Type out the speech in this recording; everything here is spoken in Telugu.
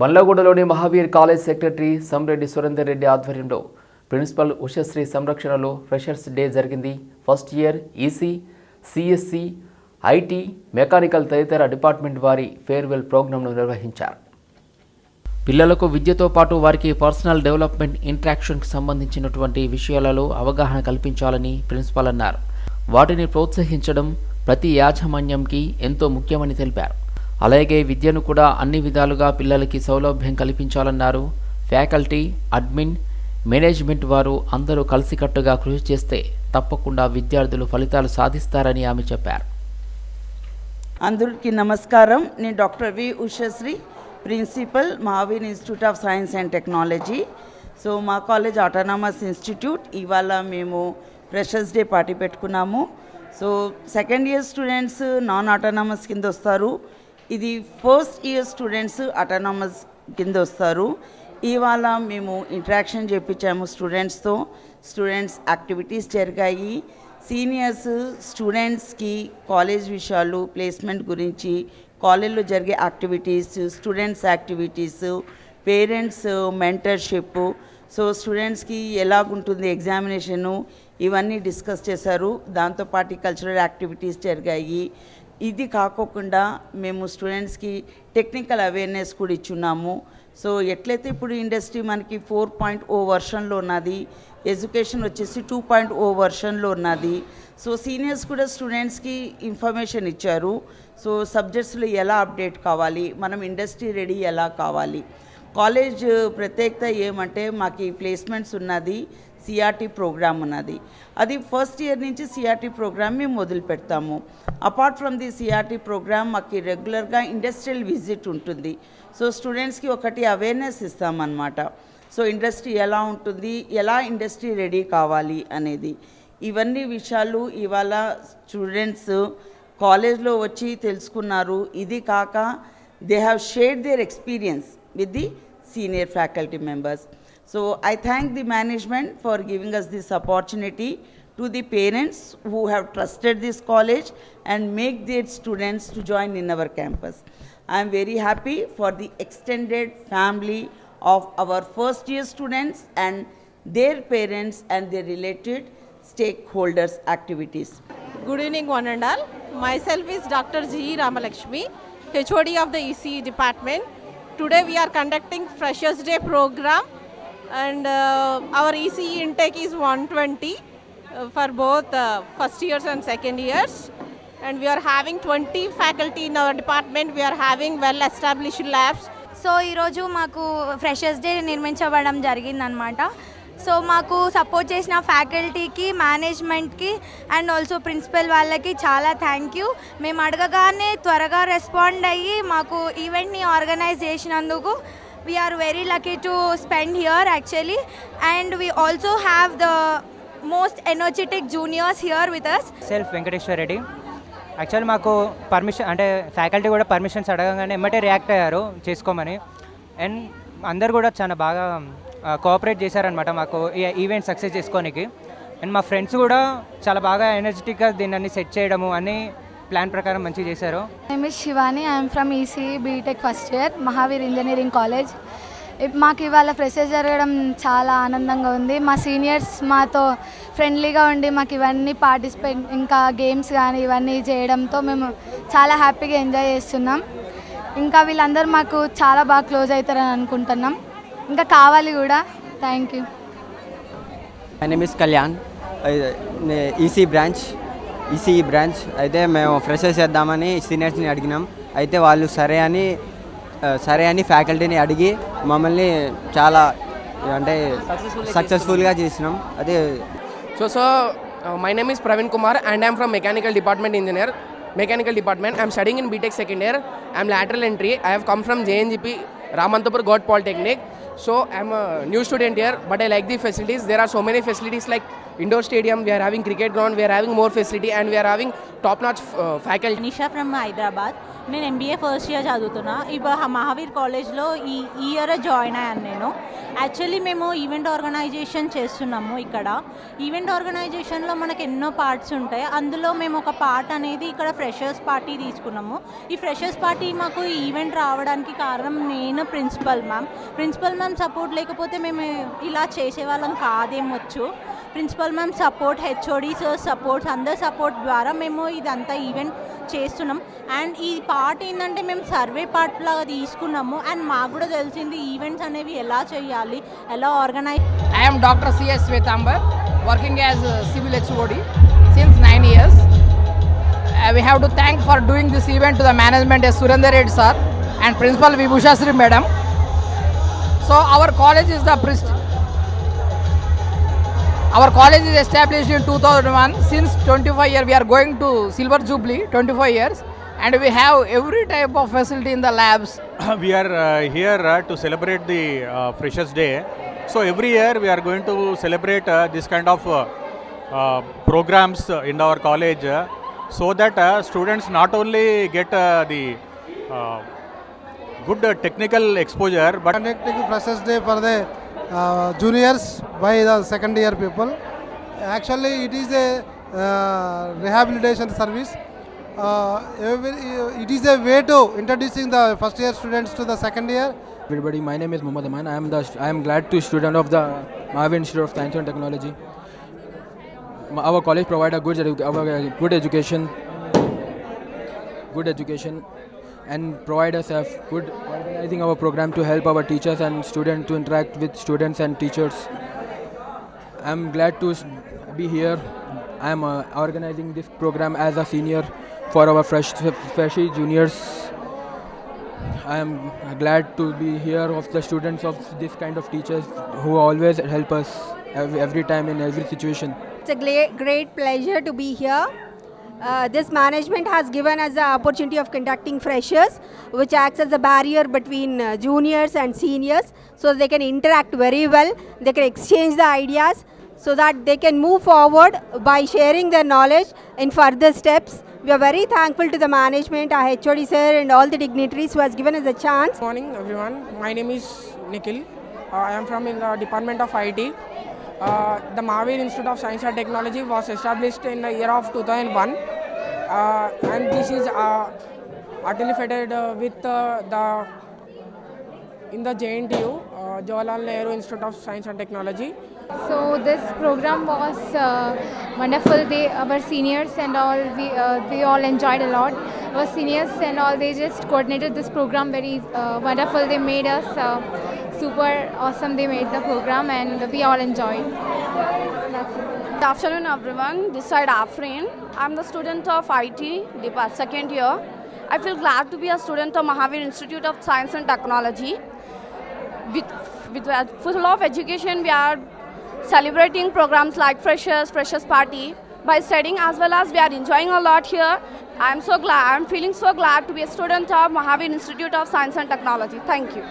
బండ్లగూడలోని మహావీర్ కాలేజ్ సెక్రటరీ సంరెడ్డి సురేందర్ రెడ్డి ఆధ్వర్యంలో ప్రిన్సిపల్ ఉషశ్రీ సంరక్షణలో ఫ్రెషర్స్ డే జరిగింది. First year EC CSC IT mechanical తదితర డిపార్ట్మెంట్ వారి ఫేర్వెల్ ప్రోగ్రాంను నిర్వహించారు. పిల్లలకు విద్యతో పాటు వారికి పర్సనల్ డెవలప్మెంట్ ఇంట్రాక్షన్కి సంబంధించినటువంటి విషయాలలో అవగాహన కల్పించాలని ప్రిన్సిపాల్ అన్నారు. వాటిని ప్రోత్సహించడం ప్రతి యాజమాన్యంకి ఎంతో ముఖ్యమని తెలిపారు. అలాగే విద్యను కూడా అన్ని విధాలుగా పిల్లలకి సౌలభ్యం కల్పించాలన్నారు. ఫ్యాకల్టీ అడ్మిన్ మేనేజ్మెంట్ వారు అందరూ కలిసికట్టుగా కృషి చేస్తే తప్పకుండా విద్యార్థులు ఫలితాలు సాధిస్తారని ఆమె చెప్పారు. అందరికీ నమస్కారం. నేను doctor V Ushasri principal Mahavir institute of science and technology. So మా కాలేజ్ ఆటోనామస్ ఇన్స్టిట్యూట్. ఇవాళ మేము ఫ్రెషర్స్ డే పార్టీ పెట్టుకున్నాము. So second year students non autonomous కింద వస్తారు. ఇది ఫస్ట్ ఇయర్ స్టూడెంట్స్ అటానమస్ కింద వస్తారు. ఇవాళ మేము ఇంటరాక్షన్ చేయించాము స్టూడెంట్స్తో స్టూడెంట్స్ యాక్టివిటీస్ జరిగాయి. సీనియర్స్ స్టూడెంట్స్కి కాలేజ్ విషయాలు ప్లేస్మెంట్ గురించి కాలేజ్లో జరిగే activities students activities parents mentorship so స్టూడెంట్స్కి ఎలాగుంటుంది ఎగ్జామినేషను ఇవన్నీ డిస్కస్ చేశారు. దాంతోపాటు కల్చరల్ యాక్టివిటీస్ జరిగాయి. ఇది కాకోకుండా మేము స్టూడెంట్స్కి టెక్నికల్ అవేర్నెస్ కూడా ఇచ్చున్నాము. సో ఎట్లయితే ఇప్పుడు ఇండస్ట్రీ మనకి ఫోర్ పాయింట్ ఓ వర్షన్లో ఉన్నది ఎడ్యుకేషన్ వచ్చేసి టూ పాయింట్ ఓ వర్షన్లో ఉన్నది. సో సీనియర్స్ కూడా స్టూడెంట్స్కి ఇన్ఫర్మేషన్ ఇచ్చారు. సో సబ్జెక్ట్స్లో ఎలా అప్డేట్ కావాలి మనం ఇండస్ట్రీ రెడీ ఎలా కావాలి? కాలేజ్ ప్రత్యేకత ఏమంటే మాకు ప్లేస్మెంట్స్ ఉన్నది సిఆర్టీ ప్రోగ్రామ్ ఉన్నది. అది ఫస్ట్ ఇయర్ నుంచి సిఆర్టీ ప్రోగ్రామ్ మేము మొదలు పెడతాము. Apart from the CRT programme మాకు రెగ్యులర్గా ఇండస్ట్రియల్ విజిట్ ఉంటుంది. సో స్టూడెంట్స్కి ఒకటి అవేర్నెస్ ఇస్తామన్నమాట. సో ఇండస్ట్రీ ఎలా ఉంటుంది ఎలా ఇండస్ట్రీ రెడీ కావాలి అనేది. ఇవన్నీ విషయాలు ఇవాళ స్టూడెంట్స్ కాలేజ్లో వచ్చి తెలుసుకున్నారు. ఇది కాక they have shared their experience with the senior faculty members. So I thank the management for giving us this opportunity to the parents who have trusted this college and make their students to join in our campus. I am very happy for the extended family of our first year students and their parents and their related stakeholders activities. Good evening, one and all. Myself is Dr. G. Ramalakshmi, HOD of the ECE department. Today we're conducting freshers day programme and our EC intake is one twenty for both first years and second years and we're having twenty faculty in our department we're having well established labs so ఈరోజు మాకు ఫ్రెషర్స్ డే నిర్మించబడడం జరిగిందనమాట సో మాకు సపోర్ట్ చేసిన ఫ్యాకల్టీకి మేనేజ్మెంట్కి అండ్ ఆల్సో ప్రిన్సిపల్ వాళ్ళకి చాలా థ్యాంక్ యూ మేము అడగగానే త్వరగా రెస్పాండ్ అయ్యి మాకు ఈవెంట్ని ఆర్గనైజ్ చేసినందుకు we're very lucky to spend here actually and we also have the most energetic juniors here with us self Venkateswara Reddy actual మాకు పర్మిషన్ అంటే ఫ్యాకల్టీ కూడా పర్మిషన్స్ అడగగానే ఎమ్మటే రియాక్ట్ అయ్యారు చేసుకోమని. అండ్ అందరు కూడా చాలా బాగా కోఆపరేట్ చేశారనమాట మాకు ఈ ఈవెంట్ సక్సెస్ చేసుకోనికి. అండ్ మా ఫ్రెండ్స్ కూడా చాలా బాగా ఎనర్జెటిక్గా దీన్ని అన్ని సెట్ చేయడము అని ప్లాన్ ప్రకారం మంచిగా చేశారు. Name is Shivani I'm from EC BTech first year Mahavir engineering college మాకు ఇవాళ ఫ్రెషర్ జరగడం చాలా ఆనందంగా ఉంది. మా సీనియర్స్ మాతో ఫ్రెండ్లీగా ఉండి మాకు ఇవన్నీ పార్టిసిపేట్ ఇంకా గేమ్స్ కానీ ఇవన్నీ చేయడంతో మేము చాలా హ్యాపీగా ఎంజాయ్ చేస్తున్నాం. ఇంకా వీళ్ళందరూ మాకు చాలా బాగా క్లోజ్ అవుతారని అనుకుంటున్నాం. ఇంకా కావాలి కూడా. Thank you miss Kalyan EC branch EC branch అయితే మేము ఫ్రెషర్స్ చేద్దామని సీనియర్స్ని అడిగినాం. అయితే వాళ్ళు సరే అని సరే అని ఫ్యాకల్టీని అడిగి మమ్మల్ని చాలా అంటే సక్సెస్ఫుల్గా చేసినాం. అదే so so my name is Praveen Kumar and I'm from mechanical department engineer mechanical department I'm studying in BTech second year I'm lateral entry I am from JNGP Ramanthapur Goud polytechnic So I'm a new student here, but I like the facilities. There are so many facilities like indoor stadium. We are having cricket ground. We are having more facility and we are having top-notch uh, faculty. Nisha from Hyderabad. నేను ఎంబీఏ ఫస్ట్ ఇయర్ చదువుతున్నా. ఇప్పుడు మహావీర్ కాలేజ్లో ఈ ఇయర్ జాయిన్ అయ్యాను నేను. యాక్చువల్లీ మేము ఈవెంట్ ఆర్గనైజేషన్ చేస్తున్నాము ఇక్కడ. ఈవెంట్ ఆర్గనైజేషన్లో మనకు ఎన్నో పార్ట్స్ ఉంటాయి. అందులో మేము ఒక పార్ట్ అనేది ఇక్కడ ఫ్రెషర్స్ పార్టీ తీసుకున్నాము. ఈ ఫ్రెషర్స్ పార్టీ మాకు ఈ ఈవెంట్ రావడానికి కారణం నేను principal ma'am principal ma'am support లేకపోతే మేము ఇలా చేసేవాళ్ళం కాదేమొచ్చు. Principal ma'am support HOD sir supports అందరి సపోర్ట్ ద్వారా మేము ఇదంతా ఈవెంట్ చేస్తున్నాం. అండ్ ఈ పార్ట్ ఏంటంటే మేము సర్వే పార్ట్ లాగా తీసుకున్నాము. అండ్ మాకు కూడా తెలిసింది ఈవెంట్స్ అనేవి ఎలా చేయాలి ఎలా organise I'm doctor CS Swetambar working as civil HOD since nine years we have to thank for doing this event to the management S Surender Reddy sir and principal Vibhushasri madam so our college is the ప్రిస్ our college is the prest- our college is established in 2001. Since 25 years we are going to Silver Jubilee, 25 years, and we have every type of facility in the labs. we are uh, here uh, to celebrate the uh, Freshers Day. So every year we are going to celebrate uh, this kind of uh, uh, programs uh, in our college uh, so that uh, students not only get uh, the uh, good uh, technical exposure but conducting Freshers Day for the juniors by the second year people. Actually, it is a uh, rehabilitation service. Uh, it is a way to introducing the first year students to the second year. everybody. My name is Mohammad Aman. I am the I am glad to student of the Mahavir Institute of Science and Technology. Our college provide a good uh, good education, good education, and provide us a good organizing our program to help our teachers and students to interact with students and teachers. I am glad to be here. I am uh, organizing this program as a senior for our fresh freshy juniors. I am glad to be here of the students of this kind of teachers who always help us ev- every time in every situation. It's a great pleasure to be here. Uh, this management has given us the opportunity of conducting freshers, which acts as a barrier between uh, juniors and seniors, so they can interact very well. They can exchange the ideas, so that they can move forward by sharing their knowledge in further steps. We are very thankful to the management, our HOD sir, and all the dignitaries who has given us a chance. Good morning, everyone. My name is Nikhil. Uh, I am from in the Department of IT. Uh, the Mahavir Institute of Science and Technology was established in the year of 2001, uh, and this is uh, affiliated uh, with uh, the in the JNTU, uh, Jawaharlal Nehru Institute of Science and Technology. So this program was uh, wonderful. They, our seniors and all, we uh, we all enjoyed a lot. Our seniors and all, they just coordinated this program very uh, wonderful. They made us uh, super awesome. They made the program and we all enjoyed. Good afternoon, everyone. This side Afrin. I'm the student of IT, depart second year. I feel glad to be a student of Mahavir Institute of Science and Technology. With, with full of education, we are celebrating programs like Freshers, Freshers Party. By studying as well as we are enjoying a lot here. I'm so glad. I'm feeling so glad to be a student of Mahavir Institute of Science and Technology. Thank you.